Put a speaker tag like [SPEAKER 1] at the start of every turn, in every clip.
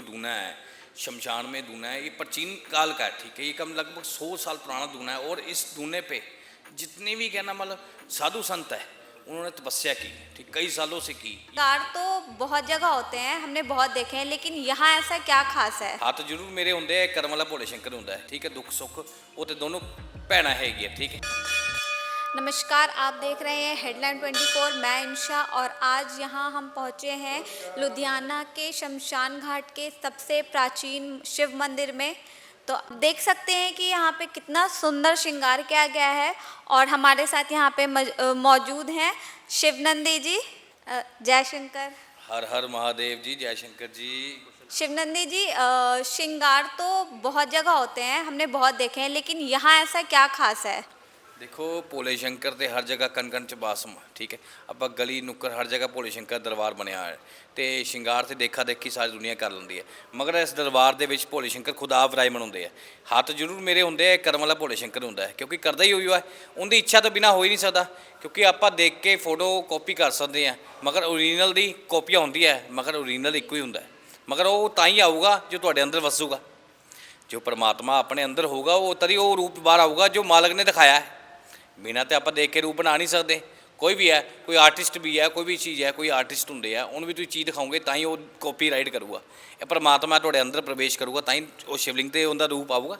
[SPEAKER 1] जो दूना है शमशान में दूना है ये प्राचीन काल का है ठीक है ये कम लगभग सौ साल पुराना दूना है और इस दूने पे जितने भी कहना मतलब साधु संत है उन्होंने तपस्या की ठीक कई सालों से की
[SPEAKER 2] कार तो बहुत जगह होते हैं हमने बहुत देखे हैं लेकिन यहाँ ऐसा क्या खास है
[SPEAKER 1] हाँ तो जरूर मेरे होंगे करमला भोले शंकर होंगे ठीक है दुख सुख वो तो दोनों भैन हैगी ठीक है
[SPEAKER 2] नमस्कार आप देख रहे हैं हेडलाइन 24 मैं इंशा और आज यहाँ हम पहुँचे हैं लुधियाना के शमशान घाट के सबसे प्राचीन शिव मंदिर में। तो देख सकते हैं कि यहाँ पे कितना सुंदर श्रृंगार किया गया है और हमारे साथ यहाँ पे मौजूद हैं शिव नंदी जी जयशंकर
[SPEAKER 1] हर हर महादेव जी जयशंकर जी।
[SPEAKER 2] शिवनंदी जी श्रृंगार तो बहुत जगह होते हैं हमने बहुत देखे हैं लेकिन यहाँ ऐसा क्या खास है?
[SPEAKER 1] ਦੇਖੋ, ਭੋਲੇ ਸ਼ੰਕਰ ਤੇ ਹਰ ਜਗ੍ਹਾ ਕਣ ਚ ਬਾਸਮ ਠੀਕ ਹੈ? ਆਪਾਂ ਗਲੀ ਨੁੱਕਰ ਹਰ ਜਗ੍ਹਾ ਭੋਲੇ ਸ਼ੰਕਰ ਦਰਬਾਰ ਬਣਿਆ ਹੈ ਤੇ ਸ਼ਿੰਗਾਰ ਤੇ ਦੇਖਾ ਦੇਖੀ ਸਾਰੀ ਦੁਨੀਆ ਕਰ ਲੈਂਦੀ ਹੈ। ਮਗਰ ਇਸ ਦਰਬਾਰ ਦੇ ਵਿੱਚ ਭੋਲੇ ਸ਼ੰਕਰ ਖੁਦ ਆਪ ਵਿਰਾਜਮਾਨ ਹੁੰਦੇ ਆ। ਹੱਥ ਜ਼ਰੂਰ ਮੇਰੇ ਹੁੰਦੇ ਆ ਕਰਮ ਵਾਲਾ ਭੋਲੇ ਸ਼ੰਕਰ ਹੁੰਦਾ ਹੈ, ਕਿਉਂਕਿ ਕਰਦਾ ਹੀ ਹੋਈ ਹੈ ਉਹਦੀ ਇੱਛਾ ਤੋਂ ਬਿਨਾ ਹੋ ਹੀ ਨਹੀਂ ਸਕਦਾ, ਕਿਉਂਕਿ ਆਪਾਂ ਦੇਖ ਕੇ ਫੋਟੋ ਕਾਪੀ ਕਰ ਸਕਦੇ ਆ ਮਗਰ ਓਰੀਜਨਲ ਦੀ ਕਾਪੀਆਂ ਹੁੰਦੀ ਹੈ, ਮਗਰ ਓਰੀਜਨਲ ਇੱਕੋ ਹੀ ਹੁੰਦਾ ਹੈ। ਮਗਰ ਉਹ ਤਾਂ ਹੀ ਆਊਗਾ ਜੋ ਤੁਹਾਡੇ ਅੰਦਰ ਵਸੂਗਾ। ਜੋ ਪਰਮਾਤਮਾ ਆਪਣੇ ਅੰਦਰ ਹੋਊਗਾ, ਉਹ ਤਰੀ ਉਹ ਰੂਪ ਬਾਹਰ ਆਊਗਾ ਜੋ ਮਾਲਕ ਨੇ ਦਿਖਾਇਆ ਹੈ। ਬਿਨਾਂ ਤੇ ਆਪਾਂ ਦੇਖ ਕੇ ਰੂਪ ਬਣਾ ਨਹੀਂ ਸਕਦੇ। ਕੋਈ ਵੀ ਹੈ, ਕੋਈ ਆਰਟਿਸਟ ਵੀ ਹੈ, ਕੋਈ ਵੀ ਚੀਜ਼ ਹੈ, ਕੋਈ ਆਰਟਿਸਟ ਹੁੰਦੇ ਆ, ਉਹਨੂੰ ਵੀ ਤੁਸੀਂ ਚੀਜ਼ ਦਿਖਾਓਗੇ ਤਾਂ ਹੀ ਉਹ ਕਾਪੀਰਾਈਟ ਕਰੂਗਾ। ਇਹ ਪਰਮਾਤਮਾ ਤੁਹਾਡੇ ਅੰਦਰ ਪ੍ਰਵੇਸ਼ ਕਰੂਗਾ ਤਾਂ ਹੀ ਉਹ ਸ਼ਿਵਲਿੰਗ ਤੇ ਉਹਦਾ ਰੂਪ ਆਊਗਾ।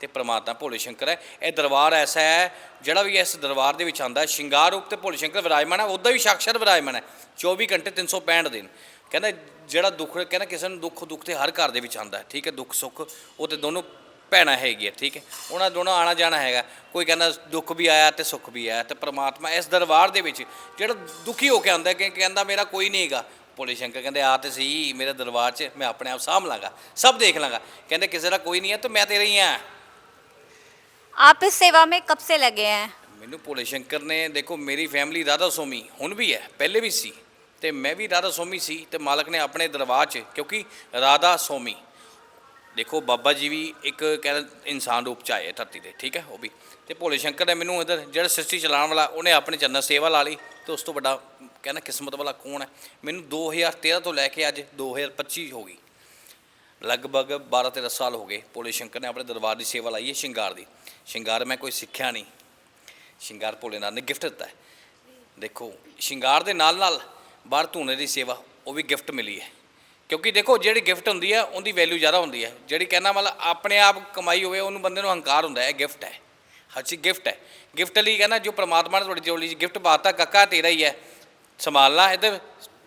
[SPEAKER 1] ਤੇ ਪਰਮਾਤਮਾ ਭੋਲੇ ਸ਼ੰਕਰ ਹੈ। ਇਹ ਦਰਬਾਰ ਐਸਾ ਹੈ, ਜਿਹੜਾ ਵੀ ਇਸ ਦਰਬਾਰ ਦੇ ਵਿੱਚ ਆਂਦਾ ਸ਼ਿੰਗਾਰ ਰੂਪ ਤੇ ਭੋਲੇ ਸ਼ੰਕਰ ਵਿਰਾਜਮਾਨ ਹੈ, ਉਹਦਾ ਵੀ ਸਾਕਸ਼ਾਤ ਵਿਰਾਜਮਾਨ ਹੈ 24 ਘੰਟੇ 365 ਦਿਨ। ਕਹਿੰਦਾ ਜਿਹੜਾ ਦੁੱਖ, ਕਹਿੰਦਾ ਕਿਸੇ ਨੂੰ ਦੁੱਖ ਦੁੱਖ ਤੇ ਹਰ ਘਰ ਦੇ ਵਿੱਚ ਆਂਦਾ ਠੀਕ ਹੈ, ਦੁੱਖ, ਸੁੱਖ, ਉਹ ਤੇ ਦੋਨੋਂ ਭੈਣਾਂ ਹੈਗੀਆਂ ਠੀਕ ਹੈ ਉਹਨਾਂ ਦੋਨੋਂ ਆਣਾ ਜਾਣਾ ਹੈਗਾ ਕੋਈ ਕਹਿੰਦਾ ਦੁੱਖ ਵੀ ਆਇਆ ਤੇ ਸੁੱਖ ਵੀ ਆਇਆ ਤੇ ਪ੍ਰਮਾਤਮਾ ਇਸ ਦਰਬਾਰ ਦੇ ਵਿੱਚ ਜਿਹੜਾ ਦੁਖੀ ਹੋ ਕੇ ਆਂਦਾ ਕਿ ਕਹਿੰਦਾ ਮੇਰਾ ਕੋਈ ਨਹੀਂ ਹੈਗਾ ਭੋਲੇ ਸ਼ੰਕਰ ਕਹਿੰਦੇ ਆ ਤੇ ਸਹੀ ਮੇਰੇ ਦਰਬਾਰ 'ਚ ਮੈਂ ਆਪਣੇ ਆਪ ਸਾਂਭ ਲਾਂਗਾ ਸਭ ਦੇਖ ਲਾਂਗਾ ਕਹਿੰਦੇ ਕਿਸੇ ਦਾ ਕੋਈ ਨਹੀਂ ਹੈ ਤੇ ਮੈਂ ਤੇਰਾ ਹੀ ਹਾਂ
[SPEAKER 2] आप इस सेवा में कब से लगे हैं
[SPEAKER 1] ਮੈਨੂੰ ਭੋਲੇ ਸ਼ੰਕਰ ਨੇ ਦੇਖੋ ਮੇਰੀ ਫੈਮਿਲੀ ਰਾਧਾ ਸੋਮੀ ਹੁਣ ਵੀ ਹੈ ਪਹਿਲੇ ਵੀ ਸੀ ਤੇ ਮੈਂ ਵੀ ਰਾਧਾ ਸੋਮੀ ਸੀ ਤੇ ਮਾਲਕ ਨੇ ਆਪਣੇ ਦਰਬਾਰ 'ਚ ਕਿਉਂਕਿ ਰਾਧਾ ਸੋਮੀ ਦੇਖੋ ਬਾਬਾ ਜੀ ਵੀ ਇੱਕ ਕਹਿੰਦਾ ਇਨਸਾਨ ਰੂਪ 'ਚ ਆਏ ਧਰਤੀ ਤੇ, ਠੀਕ ਹੈ ਉਹ ਵੀ। ਤੇ ਭੋਲੇ ਸ਼ੰਕਰ ਨੇ ਮੈਨੂੰ ਇਧਰ ਜਿਹੜਾ ਸ੍ਰਿਸ਼ਟੀ ਚਲਾਉਣ ਵਾਲਾ, ਉਹਨੇ ਆਪਣੇ ਚੰਨਾ ਸੇਵਾ ਲਾ ਲਈ ਤੇ ਉਸ ਤੋਂ ਵੱਡਾ ਕਹਿੰਦਾ ਕਿਸਮਤ ਵਾਲਾ ਕੌਣ ਹੈ? ਮੈਨੂੰ 2013 ਤੋਂ ਲੈ ਕੇ ਅੱਜ 2025 ਹੋ ਗਈ। ਲਗਭਗ 12-13 ਸਾਲ ਹੋ ਗਏ ਭੋਲੇ ਸ਼ੰਕਰ ਨੇ ਆਪਣੇ ਦਰਬਾਰ ਦੀ ਸੇਵਾ ਲਾਈ ਹੈ ਸ਼ਿੰਗਾਰ ਦੀ। ਸ਼ਿੰਗਾਰ ਮੈਂ ਕੋਈ ਸਿੱਖਿਆ ਨਹੀਂ। ਸ਼ਿੰਗਾਰ ਭੋਲੇਨਾਥ ਨੇ ਗਿਫਟ ਦਿੱਤਾ ਹੈ। ਦੇਖੋ, ਸ਼ਿੰਗਾਰ ਦੇ ਨਾਲ ਨਾਲ ਬਾਹਰ ਧੂਣੇ ਦੀ ਸੇਵਾ, ਉਹ ਵੀ ਗਿਫਟ ਮਿਲੀ ਹੈ। ਕਿਉਂਕਿ ਦੇਖੋ ਜਿਹੜੀ ਗਿਫਟ ਹੁੰਦੀ ਹੈ ਉਹਦੀ ਵੈਲਿਊ ਜ਼ਿਆਦਾ ਹੁੰਦੀ ਹੈ ਜਿਹੜੀ ਕਹਿਣਾ ਮਤਲਬ ਆਪਣੇ ਆਪ ਕਮਾਈ ਹੋਵੇ ਉਹਨੂੰ ਬੰਦੇ ਨੂੰ ਹੰਕਾਰ ਹੁੰਦਾ ਹੈ ਗਿਫਟ ਹੈ ਹਰ ਚੀਜ਼ ਗਿਫਟ ਹੈ ਗਿਫਟ ਲਈ ਕਹਿੰਦਾ ਜੋ ਪ੍ਰਮਾਤਮਾ ਨੇ ਤੁਹਾਡੀ ਜੋੜੀ 'ਚ ਗਿਫਟ ਪਾਤਾ ਕਾਕਾ ਤੇਰਾ ਹੀ ਹੈ ਸੰਭਾਲਣਾ ਇਹਦੇ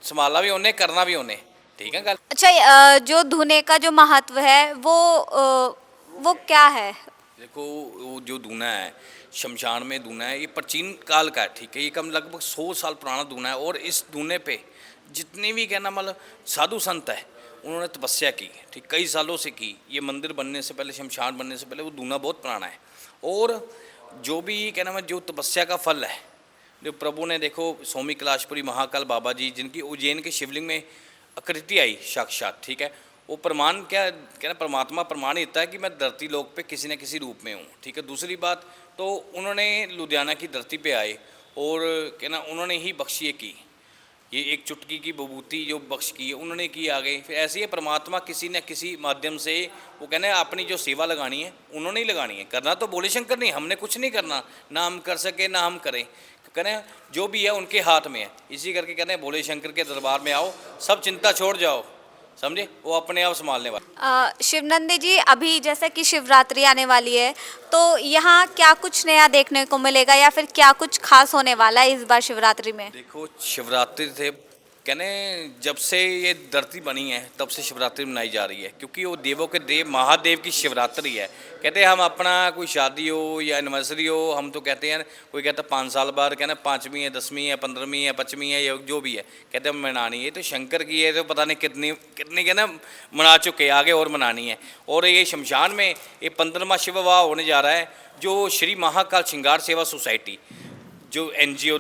[SPEAKER 1] ਸੰਭਾਲਣਾ ਵੀ ਉਹਨੇ ਕਰਨਾ ਵੀ ਉਹਨੇ ਠੀਕ ਹੈ ਗੱਲ
[SPEAKER 2] अच्छा अ, जो धुने का जो महत्व है वो अ, वो क्या है
[SPEAKER 1] देखो वो जो दूना है शमशान में दूना है ये प्राचीन काल का है ठीक है ये कम लगभग सौ साल पुराना दूना है और इस दूने पे जितने भी कहना मतलब साधु संत है, उन्होंने तपस्या की, ठीक, कई सालों से की। ये मंदिर बनने से पहले, शमशान बनने से पहले वो दूना बहुत पुराना है। और जो भी कहना मैं जो तपस्या का फल है, जो प्रभु ने देखो स्वामी कैलाशपुरी महाकाल बाबा जी, जिनकी उज्जैन के शिवलिंग में आकृति आई साक्षात, ठीक है? वो प्रमाण क्या कहना परमात्मा प्रमाण देता है कि मैं धरती लोक पे किसी न किसी रूप में हूँ, ठीक है? दूसरी बात तो उन्होंने लुधियाना की धरती पे आए और कहना उन्होंने ही बख्शिए की। ये एक चुटकी की बबूती जो बख्श की है, उन्होंने की आ गई फिर ऐसे ही परमात्मा किसी न किसी माध्यम से, वो कहने अपनी जो सेवा लगानी है, उन्होंने ही लगानी है। करना तो बोले शंकर नहीं, हमने कुछ नहीं करना। ना हम कर सके, ना हम करें। कहने, जो भी है, उनके हाथ में है। इसी करके कहते हैं भोले शंकर के दरबार में आओ, सब चिंता छोड़ जाओ। समझे? वो अपने आप संभालने वाले।
[SPEAKER 2] शिवनंदी जी अभी जैसे कि शिवरात्रि आने वाली है तो यहाँ क्या कुछ नया देखने को मिलेगा या फिर क्या कुछ खास होने वाला है इस बार शिवरात्रि में?
[SPEAKER 1] देखो शिवरात्रि थे कहने, जब से ये धरती बनी है, तब से शिवरात्रि मनाई जा रही है, क्योंकि वो देवों के देव, महादेव की शिवरात्रि है। कहते हम अपना कोई शादी हो या एनिवर्सरी हो, हम तो कहते हैं, कोई कहता है पाँच साल बाद, कहना पाँचवीं है, दसवीं है, पंद्रहवीं है, पचवीं है, या जो भी है, कहते हैं मनानी है। तो शंकर की है तो पता नहीं कितनी कितनी कहना मना चुके आगे और मनानी है। और ये शमशान में, ये पंद्रहवा शिव विवाह होने जा रहा है, जो श्री महाकाल श्रृंगार सेवा सोसाइटी, जो एनजीओ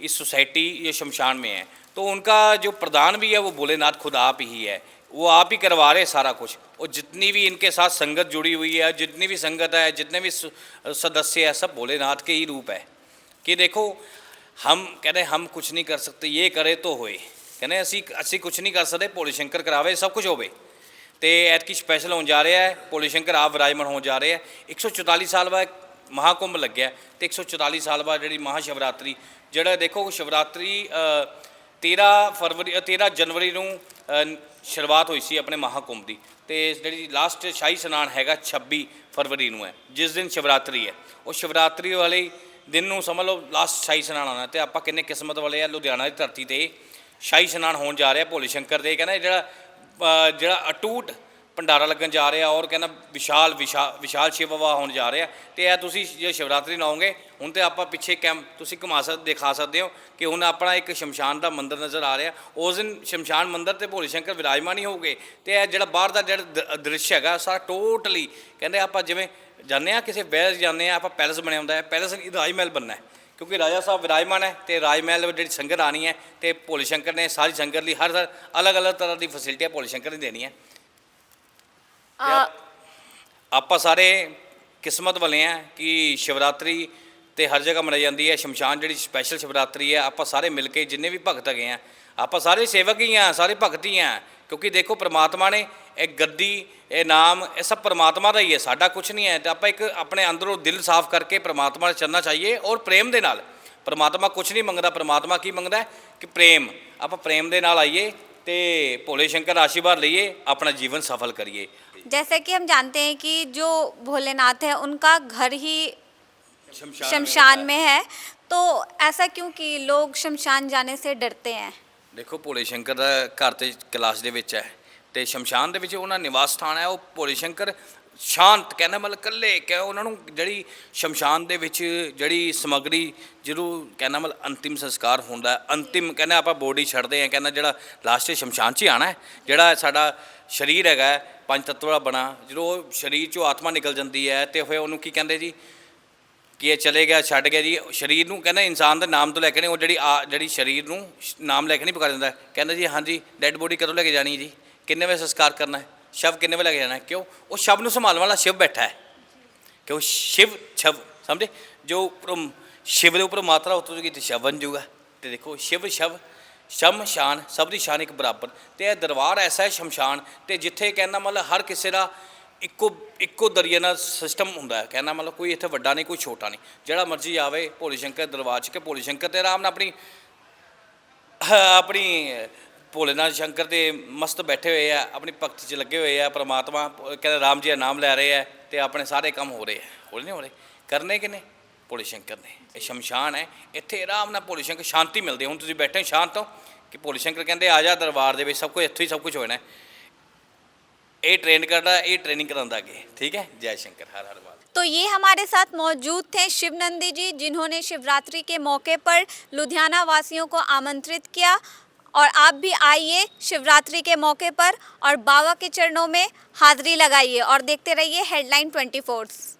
[SPEAKER 1] इस सोसाइटी, ये शमशान में है। तो उनका जो प्रधान भी है वो भोलेनाथ खुद आप ही है वो आप ही करवा रहे हैं सारा कुछ और जितनी भी इनके साथ संगत जुड़ी हुई है जितनी भी संगत है जितने भी स- सदस्य है सब भोलेनाथ के ही रूप है कि देखो हम कहते हैं हम कुछ नहीं कर सकते ये करे तो होए कहने ਅਸੀਂ ਅਸੀਂ ਕੁਝ ਨਹੀਂ ਕਰ ਸਕਦੇ ਭੋਲੇ ਸ਼ੰਕਰ ਕਰਾਵੇ ਸਭ ਕੁਝ ਹੋਵੇ ਤੇ ਐਤਕੀ ਸਪੈਸ਼ਲ ਹੋਣ ਜਾ ਰਿਹਾ ਹੈ ਭੋਲੇ ਸ਼ੰਕਰ ਆਪ ਵਿਰਾਜਮਾਨ ਹੋਣ ਜਾ ਰਹੇ ਹੈ 144 ਸਾਲ ਬਾਅਦ ਮਹਾਕੁੰਭ ਲੱਗਿਆ ਤੇ 144 ਸਾਲ ਬਾਅਦ ਜਿਹੜੀ ਮਹਾ ਸ਼ਿਵਰਾਤਰੀ ਜਿਹੜਾ ਦੇਖੋ ਸ਼ਿਵਰਾਤਰੀ ਅ, 13 ਫਰਵਰੀ ਅ, 13 ਜਨਵਰੀ ਨੂੰ ਸ਼ੁਰੂਆਤ ਹੋਈ ਸੀ ਆਪਣੇ ਮਹਾਕੁੰਭ ਦੀ। ਤੇ ਜਿਹੜੀ ਲਾਸਟ ਸ਼ਾਹੀ ਸਨਾਨ ਹੈਗਾ 26 ਫਰਵਰੀ ਨੂੰ ਹੈ ਜਿਸ ਦਿਨ ਸ਼ਿਵਰਾਤਰੀ ਹੈ। ਉਹ ਸ਼ਿਵਰਾਤਰੀ ਵਾਲੇ ਦਿਨ ਨੂੰ ਸਮਝ ਲਓ ਲਾਸਟ ਸ਼ਾਹੀ ਸਨਾਨ ਆਉਣਾ ਤੇ ਆਪਾਂ ਕਿੰਨੇ ਕਿਸਮਤ ਵਾਲੇ ਆ ਲੁਧਿਆਣਾ ਦੀ ਧਰਤੀ ਤੇ ਸ਼ਾਹੀ ਸਨਾਨ ਹੋਣ ਜਾ ਰਿਹਾ ਭੋਲੇ ਸ਼ੰਕਰ ਦੇ ਕਹਿੰਦਾ ਜਿਹੜਾ ਜਿਹੜਾ ਅਟੂਟ ਭੰਡਾਰਾ ਲੱਗਣ ਜਾ ਰਿਹਾ ਔਰ ਕਹਿੰਦਾ ਵਿਸ਼ਾਲ ਵਿਸ਼ਾ- ਵਿਸ਼ਾਲ ਸ਼ਿਵਵਾ ਹੋਣ ਜਾ ਰਿਹਾ। ਤੇ ਇਹ ਤੁਸੀਂ ਜੇ ਸ਼ਿਵਰਾਤਰੀ ਨਾਓਗੇ ਹੁਣ ਤੇ ਆਪਾਂ ਪਿੱਛੇ ਕੈਂਪ ਤੁਸੀਂ ਘੁਮਾ ਸਕਦੇ ਦਿਖਾ ਸਕਦੇ ਹੋ ਕਿ ਹੁਣ ਆਪਣਾ ਇੱਕ ਸ਼ਮਸ਼ਾਨ ਦਾ ਮੰਦਿਰ ਨਜ਼ਰ ਆ ਰਿਹਾ। ਉਸ ਦਿਨ ਸ਼ਮਸ਼ਾਨ ਮੰਦਿਰ ਤੇ ਭੋਲੇ ਸ਼ੰਕਰ ਵਿਰਾਜਮਾਨ ਹੀ ਹੋਗੇ ਤੇ ਇਹ ਜਿਹੜਾ ਬਾਹਰ ਦਾ ਜਿਹੜਾ ਦ- ਦ੍ਰਿਸ਼ ਹੈਗਾ, ਸਾਰਾ ਟੋਟਲੀ ਕਹਿੰਦੇ ਆਪਾਂ ਜਿਵੇਂ ਜਾਂਦੇ ਆ ਕਿਸੇ ਬੈਲ ਜਾਂਦੇ ਆ ਆਪਾਂ ਪੈਲਸ ਬਣਿਆ ਹੁੰਦਾ ਹੈ। ਪੈਲਸ ਰਾਜ ਮਹਿਲ ਬਣਨਾ ਹੈ। ਕਿਉਂਕਿ ਰਾਜਾ ਸਾਹਿਬ ਵਿਰਾਜਮਾਨ ਹੈ ਤੇ ਰਾਜ ਮਹਿਲ ਜਿਹੜੀ ਸੰਗਤ ਆਣੀ ਹੈ ਤੇ ਭੋਲੇ ਸ਼ੰਕਰ ਨੇ ਸਾਰੀ ਸੰਗਤ ਲਈ ਹਰ ਅਲੱਗ-ਅਲੱਗ ਤਰ੍ਹਾਂ ਦੀ ਫੈਸਿਲਿਟੀਆਂ ਭੋਲੇ ਸ਼ੰਕਰ ਨੇ ਦੇਣੀ ਹੈ।
[SPEAKER 2] अ,
[SPEAKER 1] ਆਪਾਂ ਸਾਰੇ ਕਿਸਮਤ ਵਾਲੇ ਆ ਕਿ ਸ਼ਿਵਰਾਤਰੀ ਤੇ ਹਰ ਜਗ੍ਹਾ ਮਨਾਈ ਜਾਂਦੀ ਹੈ। ਸ਼ਮਸ਼ਾਨ ਜਿਹੜੀ ਸਪੈਸ਼ਲ ਸ਼ਿਵਰਾਤਰੀ ਹੈ ਆਪਾਂ ਸਾਰੇ ਮਿਲ ਕੇ ਜਿੰਨੇ ਵੀ ਭਗਤ ਹੈਗੇ ਆ ਆਪਾਂ ਸਾਰੇ ਸੇਵਕ ਹੀ ਆ ਸਾਰੇ ਭਗਤ ਹੀ ਆ। ਕਿਉਂਕਿ ਦੇਖੋ ਪ੍ਰਮਾਤਮਾ ਨੇ ਇਹ ਗੱਦੀ ਇਹ ਨਾਮ ਇਹ ਸਭ ਪ੍ਰਮਾਤਮਾ ਦਾ ਹੀ ਹੈ ਸਾਡਾ ਕੁਝ ਨਹੀਂ ਹੈ। ਤੇ ਆਪਾਂ ਇੱਕ ਆਪਣੇ ਅੰਦਰੋਂ ਦਿਲ ਸਾਫ਼ ਕਰਕੇ ਪ੍ਰਮਾਤਮਾ ਨਾਲ ਚੱਲਣਾ ਚਾਹੀਏ ਔਰ ਪ੍ਰੇਮ ਦੇ ਨਾਲ। ਪ੍ਰਮਾਤਮਾ ਕੁਝ ਨਹੀਂ ਮੰਗਦਾ ਪ੍ਰਮਾਤਮਾ ਕੀ ਮੰਗਦਾ ਕਿ ਪ੍ਰੇਮ। ਆਪਾਂ ਪ੍ਰੇਮ ਦੇ ਨਾਲ ਆਈਏ ਤੇ ਭੋਲੇ ਸ਼ੰਕਰ ਦਾ ਆਸ਼ੀਰਵਾਦ ਲਈਏ ਆਪਣਾ ਜੀਵਨ ਸਫਲ ਕਰੀਏ
[SPEAKER 2] जैसे कि हम जानते हैं कि जो भोलेनाथ है उनका घर ही
[SPEAKER 1] ਸ਼ਮਸ਼ਾਨ
[SPEAKER 2] शमशान में है तो ऐसा क्यों कि लोग शमशान जाने से डरते हैं
[SPEAKER 1] ਦੇਖੋ ਭੋਲੇ ਸ਼ੰਕਰ ਦਾ ਘਰ ਤੇ ਕੈਲਾਸ਼ ਦੇ ਵਿੱਚ ਹੈ ਤੇ ਸ਼ਮਸ਼ਾਨ ਦੇ ਵਿੱਚ ਉਹਨਾਂ ਨਿਵਾਸ ਸਥਾਨ ਹੈ ਉਹ ਭੋਲੇ ਸ਼ੰਕਰ ਸ਼ਾਂਤ ਕਹਿੰਦਾ ਮਤਲਬ ਇਕੱਲੇ ਕਿ ਉਹਨਾਂ ਨੂੰ ਜਿਹੜੀ ਸ਼ਮਸ਼ਾਨ ਦੇ ਵਿੱਚ ਜਿਹੜੀ ਸਮਗਰੀ ਜਦੋਂ ਕਹਿੰਦਾ ਮਤਲਬ ਅੰਤਿਮ ਸੰਸਕਾਰ ਹੁੰਦਾ ਅੰਤਿਮ ਕਹਿੰਦਾ ਆਪਾਂ ਬੋਡੀ ਛੱਡਦੇ ਆ ਕਹਿੰਦਾ ਜਿਹੜਾ ਲਾਸਟ ਸ਼ਮਸ਼ਾਨ 'ਚ ਹੀ ਆਣਾ ਜਿਹੜਾ ਸਾਡਾ ਸਰੀਰ ਹੈਗਾ ਪੰਜ ਤੱਤ ਵਾਲਾ ਬਣਾ, ਜਦੋਂ ਉਹ ਸਰੀਰ 'ਚੋਂ ਆਤਮਾ ਨਿਕਲ ਜਾਂਦੀ ਹੈ ਤੇ ਫਿਰ ਉਹਨੂੰ ਕੀ ਕਹਿੰਦੇ ਜੀ? ਕਿ ਇਹ ਚਲੇ ਗਿਆ, ਛੱਡ ਗਿਆ ਜੀ। ਸਰੀਰ ਨੂੰ ਕਹਿੰਦਾ ਇਨਸਾਨ ਦਾ ਨਾਮ ਤੋਂ ਲੈ ਕੇ ਨਹੀਂ, ਉਹ ਜਿਹੜੀ ਆ- ਜਿਹੜੀ ਸਰੀਰ ਨੂੰ ਸ਼- ਨਾਮ ਲੈ ਕੇ ਨਹੀਂ ਪੁਕਾਰ ਦਿੰਦਾ ਕਹਿੰਦਾ ਜੀ, ਹਾਂਜੀ ਡੈੱਡ ਬੋਡੀ ਕਦੋਂ ਲੈ ਕੇ ਜਾਣੀ ਜੀ? ਕਿੰਨੇ ਵਜੇ ਸੰਸਕਾਰ ਕਰਨਾ ਹੈ? ਸ਼ਵ ਕਿੰਨੇ ਵਜੇ ਲੈ ਕੇ ਜਾਣਾ? ਕਿਉਂ? ਉਹ ਸ਼ਵ ਨੂੰ ਸੰਭਾਲਣ ਵਾਲਾ ਸ਼ਿਵ ਬੈਠਾ ਹੈ। ਕਿਉਂ? ਸ਼ਿਵ, ਸ਼ਵ, ਸਮਝੇ? ਜੋ ਉੱਪਰੋਂ ਸ਼ਿਵ ਦੇ ਉੱਪਰ ਮਾਤਰਾ ਉਤਰ ਗਈ ਤੇ ਸ਼ਵ ਬਣ ਜਾਊਗਾ। ਤੇ ਦੇਖੋ, ਸ਼ਿਵ, ਸ਼ਵ, ਸ਼ਮ, ਸ਼ਾਨ, ਸਭ ਦੀ ਸ਼ਾਨ ਇੱਕ ਬਰਾਬਰ। ਤੇ ਇਹ ਦਰਬਾਰ ਐਸਾ ਹੈ ਸ਼ਮਸ਼ਾਨ ਤੇ ਜਿੱਥੇ ਕਹਿੰਦਾ ਮਤਲਬ ਹਰ ਕਿਸੇ ਦਾ ਇੱਕੋ ਇੱਕੋ ਦਰਿਆ ਨਾਲ ਸਿਸਟਮ ਹੁੰਦਾ ਹੈ। ਕਹਿੰਦਾ ਮਤਲਬ ਕੋਈ ਇੱਥੇ ਵੱਡਾ ਨਹੀਂ, ਕੋਈ ਛੋਟਾ ਨਹੀਂ। ਜਿਹੜਾ ਮਰਜ਼ੀ ਆਵੇ, ਭੋਲੇ ਸ਼ੰਕਰ ਦਰਬਾਰ 'ਚ ਕਿ ਭੋਲੇ ਸ਼ੰਕਰ ਤੇ ਆਰਾਮ ਨਾਲ ਆਪਣੀ ਆਪਣੀ ਭੋਲੇਨਾਥ ਸ਼ੰਕਰ ਤੇ ਮਸਤ ਬੈਠੇ ਹੋਏ ਆ ਆਪਣੀ ਭਗਤੀ 'ਚ ਲੱਗੇ ਹੋਏ ਆ ਪ੍ਰਮਾਤਮਾ ਕਹਿੰਦੇ ਰਾਮ ਜੀ ਦਾ ਨਾਮ ਲੈ ਰਹੇ ਆ ਤੇ ਆਪਣੇ ਸਾਰੇ ਕੰਮ ਹੋ ਰਹੇ ਆ ਹੋ ਨਹੀਂ ਹੋ ਰਹੇ ਕਰਨੇ ਕਿਨੇ ਭੋਲੇ ਸ਼ੰਕਰ ਨੇ ਇਹ ਸ਼ਮਸ਼ਾਨ ਹੈ ਇੱਥੇ ਆਰਾਮ ਨਾਲ ਭੋਲੇ ਸ਼ੰਕਰ ਸ਼ਾਂਤੀ ਮਿਲਦੀ ਹੈ। ਹੁਣ ਤੁਸੀਂ ਬੈਠੇ ਹੋ ਸ਼ਾਂਤ ਹੋ ਕਿ ਭੋਲੇ ਸ਼ੰਕਰ ਕਹਿੰਦੇ ਆ ਜਾ ਦਰਬਾਰ ਦੇ ਵਿੱਚ ਸਭ ਕੁਝ ਇੱਥੋਂ ਹੀ ਸਭ ਕੁਝ ਹੋਣਾ ਹੈ। ਇਹ ਟ੍ਰੇਨ ਕਰਦਾ ਇਹ ਟ੍ਰੇਨਿੰਗ ਕਰਾਉਂਦਾ ਅੱਗੇ ਠੀਕ ਹੈ ਜੈ ਸ਼ੰਕਰ ਹਰ ਹਰ ਬਾਤ
[SPEAKER 2] तो ये हमारे साथ मौजूद थे शिवनंदी जी जिन्होंने शिवरात्रि के मौके पर लुधियाना वासियों को आमंत्रित किया और आप भी आइए शिवरात्रि के मौके पर और बाबा के चरणों में हाजिरी लगाइए और देखते रहिए हेडलाइन 24